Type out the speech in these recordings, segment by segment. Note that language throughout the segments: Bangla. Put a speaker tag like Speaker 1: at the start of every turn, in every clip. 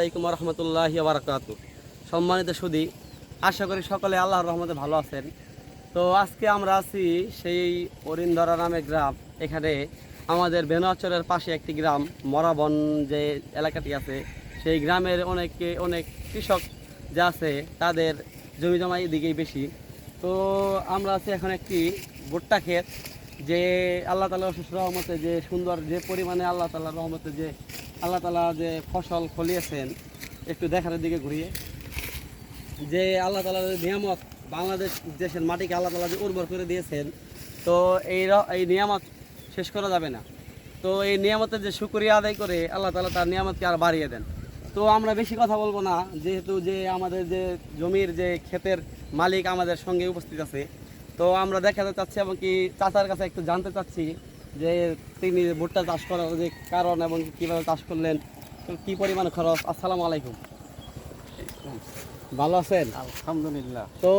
Speaker 1: আলাইকুম রহমতুল্লাহ বারাকাতু সম্মানিত সুদী, আশা করি সকলে আল্লাহর রহমতে ভালো আছেন। তো আজকে আমরা আছি সেই অরিন্দরা নামে গ্রাম। এখানে আমাদের বেনাচরের পাশে একটি গ্রাম, মরাবন যে এলাকাটি আছে, সেই গ্রামের অনেকে, অনেক কৃষক যে আছে, তাদের জমি জমা এদিকেই বেশি। তো আমরা আছি এখন একটি ভুট্টা ক্ষেত, যে আল্লাহ তালা রহমতে, যে সুন্দর, যে পরিমাণে আল্লাহ তাল্লাহ রহমতে যে আল্লাহ তালা যে ফসল ফলিয়েছেন, একটু দেখার দিকে ঘুরিয়ে। যে আল্লাহ তালার নিয়ামত বাংলাদেশ দেশের মাটিকে আল্লাহ তালা যে উর্বর করে দিয়েছেন, তো এই এই নিয়ামত শেষ করা যাবে না। তো এই নিয়ামতের যে শুক্রিয়া আদায় করে আল্লাহ তালা তার নিয়ামতকে আর বাড়িয়ে দেন। তো আমরা বেশি কথা বলব না, যেহেতু যে আমাদের যে জমির যে ক্ষেতের মালিক আমাদের সঙ্গে উপস্থিত আছে, তো আমরা দেখাতে চাচ্ছি এবং কি চাচার কাছে একটু জানতে চাচ্ছি যে তিনি ভুট্টা চাষ করার যে কারণ এবং কীভাবে চাষ করলেন কি পরিমাণ খরচ? আসসালামু আলাইকুম। ভালো আছেন?
Speaker 2: আলহামদুলিল্লাহ।
Speaker 1: তো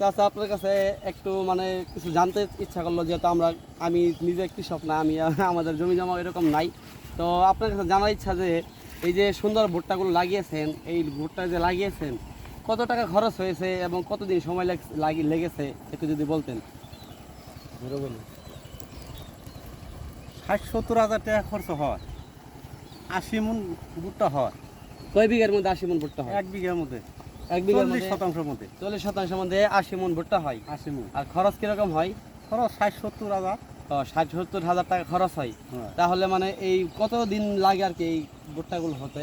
Speaker 1: চাচা আপনার কাছে একটু মানে কিছু জানতে ইচ্ছা করল যেহেতু আমরা আমি নিজে কৃষক না আমি আমাদের জমি জমা এরকম নাই। তো আপনার কাছে জানার ইচ্ছা যে এই যে সুন্দর ভুট্টাগুলো লাগিয়েছেন এই ভুট্টা যে লাগিয়েছেন কত টাকা খরচ হয়েছে এবং কতদিন সময় লেগেছে একটু যদি বলতেন?
Speaker 2: ষাট সত্তর হাজার টাকা খরচ হয়। আশি মন ভুট্টা হয়।
Speaker 1: কয় বিঘার মধ্যে আশি মন ভুট্টা হয়?
Speaker 2: এক বিঘার মধ্যে।
Speaker 1: এক বিঘার মধ্যে?
Speaker 2: শতাংশের মধ্যে।
Speaker 1: চল্লিশ শতাংশের মধ্যে আশি মন ভুট্টা হয়।
Speaker 2: আশি মন
Speaker 1: আর খরচ কীরকম হয়?
Speaker 2: খরচ ষাট সত্তর হাজার।
Speaker 1: ও ষাট সত্তর হাজার টাকা খরচ হয়।
Speaker 2: হ্যাঁ।
Speaker 1: তাহলে মানে এই কত দিন লাগে আর কি এই ভুট্টাগুলো হতে?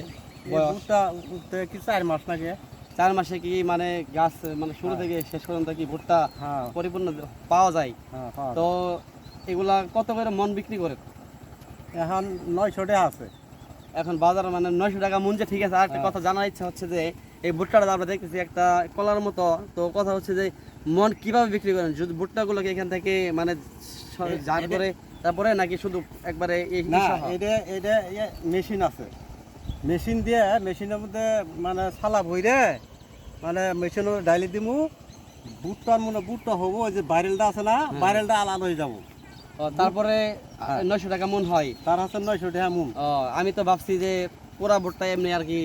Speaker 2: ভুট্টা উঠতে কি চার মাস লাগে।
Speaker 1: চার মাসে কি মানে গাছ মানে শুরু থেকে শেষ পর্যন্ত কি ভুট্টা
Speaker 2: হ্যাঁ।
Speaker 1: পরিপূর্ণ পাওয়া যায়?
Speaker 2: হ্যাঁ হ্যাঁ।
Speaker 1: তো এগুলা কত করে মন বিক্রি করে?
Speaker 2: এখন নয়শো টাকা আছে।
Speaker 1: এখন বাজার মানে নয়শো টাকা মন যে ঠিক আছে। আর একটা
Speaker 2: হ্যাঁ।
Speaker 1: কথা জানার ইচ্ছা হচ্ছে যে এই ভুট্টাটা আমরা দেখতেছি একটা কলার মতো তো কথা হচ্ছে যে মন কীভাবে বিক্রি করেন? যদি ভুট্টাগুলোকে এখান থেকে মানে
Speaker 2: এটা-
Speaker 1: করে তারপরে নাকি শুধু একবারে এই
Speaker 2: না? এটা এটা মেশিন আছে। মেশিন দিয়ে মেশিনের মধ্যে মানে সালা ভইরে মানে মেশিনের ডাইলি দিমু বুটটার মনে বুটটা হব ওই যে বাইরেলটা আছে না বাইরেলটা আলাদা হয়ে যাব।
Speaker 1: তারপরে। নয়শো টাকা মন হয়
Speaker 2: তার হাতে নয়শো টাকা মুন
Speaker 1: ও আমি তো ভাবছি যে পুরা ভুট্টা এমনি আর কি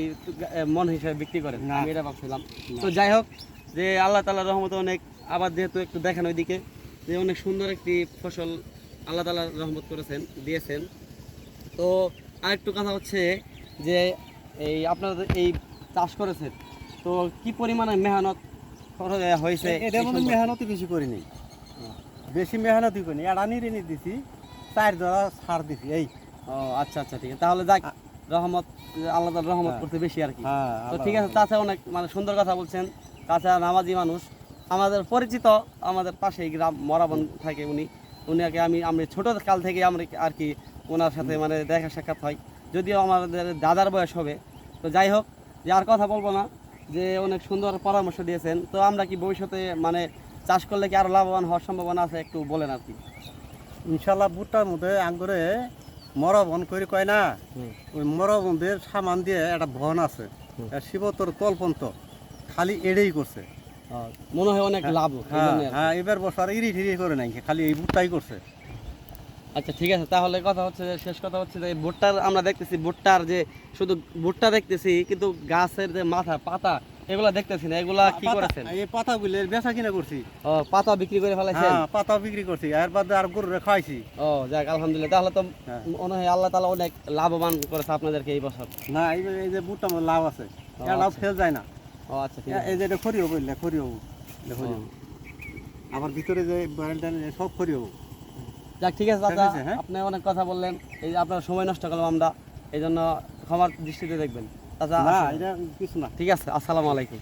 Speaker 1: মন হিসেবে বিক্রি করেন। আমি এটা ভাবছিলাম তো যাই হোক যে আল্লাহ তালার রহমতে অনেক আবার যেহেতু একটু দেখেন ওইদিকে যে অনেক সুন্দর একটি ফসল আল্লাহ তালার রহমত করেছেন দিয়েছেন তো আরেকটু কথা হচ্ছে যে এই আপনারা এই চাষ করেছেন তো কি পরিমাণে মেহনত হয়েছে
Speaker 2: এটা মনে
Speaker 1: সম্পর্কে?
Speaker 2: মেহনতি বেশি করি নাই বেশি মেহনতি করি এটা নিরে নি দিছি চার ধরা সার দিছি এই।
Speaker 1: ও আচ্ছা আচ্ছা ঠিক আছে। তাহলে যাক রহমত আল্লাহ রহমত
Speaker 2: হ্যাঁ।
Speaker 1: করতে বেশি আর কি।
Speaker 2: হ্যাঁ
Speaker 1: তো ঠিক আছে চাচা অনেক মানে সুন্দর কথা বলছেন। চাচা নামাজি মানুষ। আমাদের পরিচিত আমাদের পাশেই গ্রাম মরাবন থাকে উনি। উনিকে আমি আমি ছোট কাল থেকে আমরা আর কি ওনার সাথে মানে দেখা সাক্ষাৎ হয়। যদিও আমাদের দাদার বয়স হবে। তো যাই হোক যে আর কথা বলব না যে অনেক সুন্দর পরামর্শ দিয়েছেন। তো আমরা কি ভবিষ্যতে মানে চাষ করলে কি আরও লাভবান হওয়ার সম্ভাবনা আছে একটু বলেন আর কি?
Speaker 2: ইনশাল্লাহ বুটটার মধ্যে আঙ্গুরে মরবন করে কয় না। ওই মরবনদের সামান দিয়ে একটা বন আছে। শিবতর তলপন্ত খালি এড়েই করছে।
Speaker 1: মনে হয় অনেক লাভ
Speaker 2: হ্যাঁ
Speaker 1: আর কি।
Speaker 2: হ্যাঁ এবার বছর ইরি ঠিরি করে নাই খালি এই বুটটাই করছে।
Speaker 1: আচ্ছা ঠিক আছে তাহলে কথা হচ্ছে যে শেষ কথা হচ্ছে যে ভুট্টার আমরা দেখতেছি ভুট্টার যে শুধু ভুট্টা দেখতেছি কিন্তু গাছের যে মাথা পাতা এগুলা দেখতেছি না এগুলা কি করেছেন?
Speaker 2: এই পাতাগুলো বেচা কিনা করছি।
Speaker 1: ও পাতা বিক্রি করে ফেলাইছেন?
Speaker 2: হ্যাঁ পাতা বিক্রি করছি এর বাদে আর গরু খাওয়াইছি।
Speaker 1: ও যাক আলহামদুলিল্লাহ। তাহলে তো
Speaker 2: হ্যাঁ।
Speaker 1: মনে হয় আল্লাহ তালা অনেক লাভবান করেছে আপনাদেরকে এই বছর।
Speaker 2: না এই যে- বুটটা আমার লাভ আছে। এর লাভ
Speaker 1: আচ্ছা।
Speaker 2: ফেল যায় না।
Speaker 1: ও আচ্ছা ঠিক আছে।
Speaker 2: এই যে এটা খড়ি হব এলে খড়ি হব। হব আবার ভিতরে যে ব্যারেলটা সব খড়ি হব
Speaker 1: যাক ঠিক আছে
Speaker 2: আছে, হ্যাঁ?
Speaker 1: আপনি অনেক কথা বললেন। এই যে আপনার সময় নষ্ট করলাম আমরা। এই জন্য ক্ষমার দৃষ্টিতে দেখবেন। চাচা
Speaker 2: না এটা কিছু না।
Speaker 1: ঠিক আছে আসসালামু আলাইকুম।